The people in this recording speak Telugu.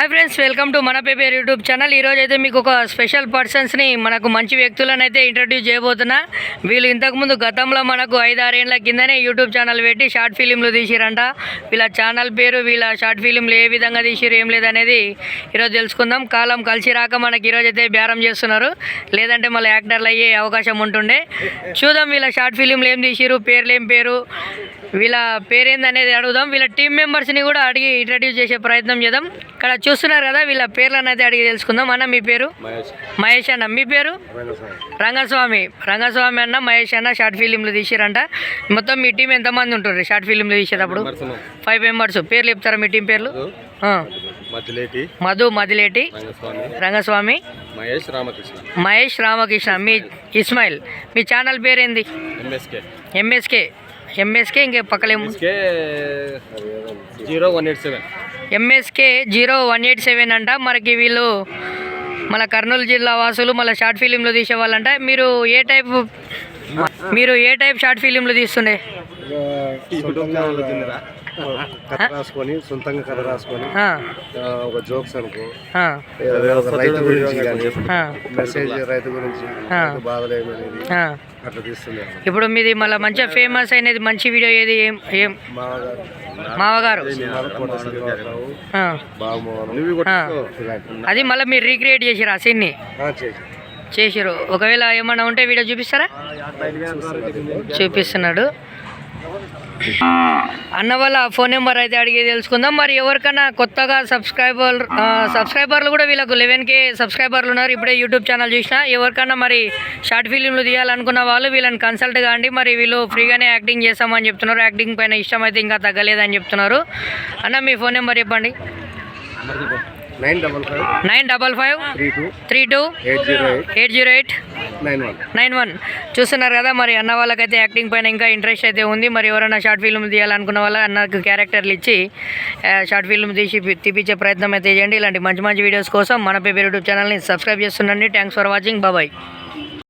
హాయ్ ఫ్రెండ్స్ వెల్కమ్ టు మన పేపర్ యూట్యూబ్ ఛానల్ ఈరోజు అయితే మీకు ఒక స్పెషల్ పర్సన్స్ని మనకు మంచి వ్యక్తులను అయితే ఇంట్రడ్యూస్ చేయబోతున్నా. వీళ్ళు ఇంతకుముందు గతంలో మనకు ఐదు ఆరేళ్ళ కిందనే యూట్యూబ్ ఛానల్ పెట్టి షార్ట్ ఫిలింలు తీసిరంట. వీళ్ళ ఛానల్ పేరు వీళ్ళ షార్ట్ ఫిలింలు ఏ విధంగా తీసిరు ఏం లేదనేది ఈరోజు తెలుసుకుందాం. కాలం కలిసి రాక మనకి ఈరోజు అయితే బేరం చేస్తున్నారు. లేదంటే మళ్ళీ యాక్టర్లు అయ్యే అవకాశం ఉంటుండే. చూద్దాం వీళ్ళ షార్ట్ ఫిలింలు ఏం తీసిరు పేర్లు ఏం పేరు వీళ్ళ పేరేంది అనేది అడుగుదాం. వీళ్ళ టీం మెంబర్స్ని కూడా అడిగి ఇంట్రడ్యూస్ చేసే ప్రయత్నం చేద్దాం. ఇక్కడ చూస్తున్నారు కదా వీళ్ళ పేర్లను అయితే అడిగి తెలుసుకుందాం. అన్న మీ పేరు? మహేష్. అన్న మీ పేరు? రంగస్వామి. రంగస్వామి. అన్న మహేష్ అన్న షార్ట్ ఫిలింలు తీసిరంట. మొత్తం మీ టీం ఎంతమంది ఉంటారు షార్ట్ ఫిలింలు తీసేటప్పుడు? ఫైవ్ మెంబర్స్ పేర్లు చెప్తారా మీ టీం పేర్లు? మధు మదిలేటి రంగస్వామి. రంగస్వామి. మహేష్ రామకృష్ణ. మహేష్ రామకృష్ణ. మీ ఇస్మాయిల్. మీ ఛానల్ పేరేంది? ఎంఎస్కే. ఎంఎస్కే ఇంకే పక్కలేము zero one eight seven MSK zero one eight seven అంట మనకి వీళ్ళు మన కర్నూలు జిల్లా వాసులు మళ్ళీ షార్ట్ ఫిలింలు తీసేవాళ్ళంట మీరు ఏ టైప్ మీరు ఏ టైప్ షార్ట్ ఫిలింలు తీస్తుండే యూట్యూబ్ ఛానల్ వచ్చిందిరా కథ రాసుకొని సొంతంగా కథ రాసుకొని ఒక జోక్స్ అనుకో రైతు గురించి కానీ మెసేజ్ రైతు గురించి ఆ. రైతు బాధలు ఏమనేది ఆ. అట్లా తీస్తుంది ఇప్పుడు మీది మళ్ళీ మంచిగా ఫేమస్ అయినది మంచి వీడియో ఏది? ఏం మావగారు. అది మళ్ళీ మీరు రీక్రియేట్ చేసిరు ఆ సీన్ని? చేసిరు ఒకవేళ ఏమన్నా ఉంటే వీడియో చూపిస్తారా? చూపిస్తున్నాడు. అన్న వాళ్ళ ఫోన్ నెంబర్ అయితే అడిగి తెలుసుకుందాం. మరి ఎవరికైనా కొత్తగా సబ్స్క్రైబర్ సబ్స్క్రైబర్లు కూడా వీళ్ళకు లెవెన్ కే సబ్స్క్రైబర్లు ఉన్నారు. ఇప్పుడే యూట్యూబ్ ఛానల్ చూసిన. ఎవరికైనా మరి షార్ట్ ఫిలింలు తీయాలనుకున్న వాళ్ళు వీళ్ళని కన్సల్ట్ కాండి. మరి వీళ్ళు ఫ్రీగానే యాక్టింగ్ చేస్తామని చెప్తున్నారు. యాక్టింగ్ పైన ఇష్టం అయితే ఇంకా తగ్గలేదని చెప్తున్నారు. అన్న మీ ఫోన్ నెంబర్ చెప్పండి. Nine double five three two eight zero eight. Nine one. చూస్తున్నారు కదా మరి అన్న వాళ్ళకైతే యాక్టింగ్ పైన ఇంకా ఇంట్రెస్ట్ అయితే ఉంది. మరి ఎవరైనా షార్ట్ ఫిల్మ్ తీయాలనుకున్న వాళ్ళ అన్నకు క్యారెక్టర్లు ఇచ్చి షార్ట్ ఫిల్మ్ తీసి తీపించే ప్రయత్నం అయితే చేయండి. ఇలాంటి మంచి మంచి వీడియోస్ కోసం మన పేపర్ యూట్యూబ్ ఛానల్ని సబ్స్క్రైబ్ చేస్తుండండి. థ్యాంక్స్ ఫర్ వాచింగ్ బాబాయ్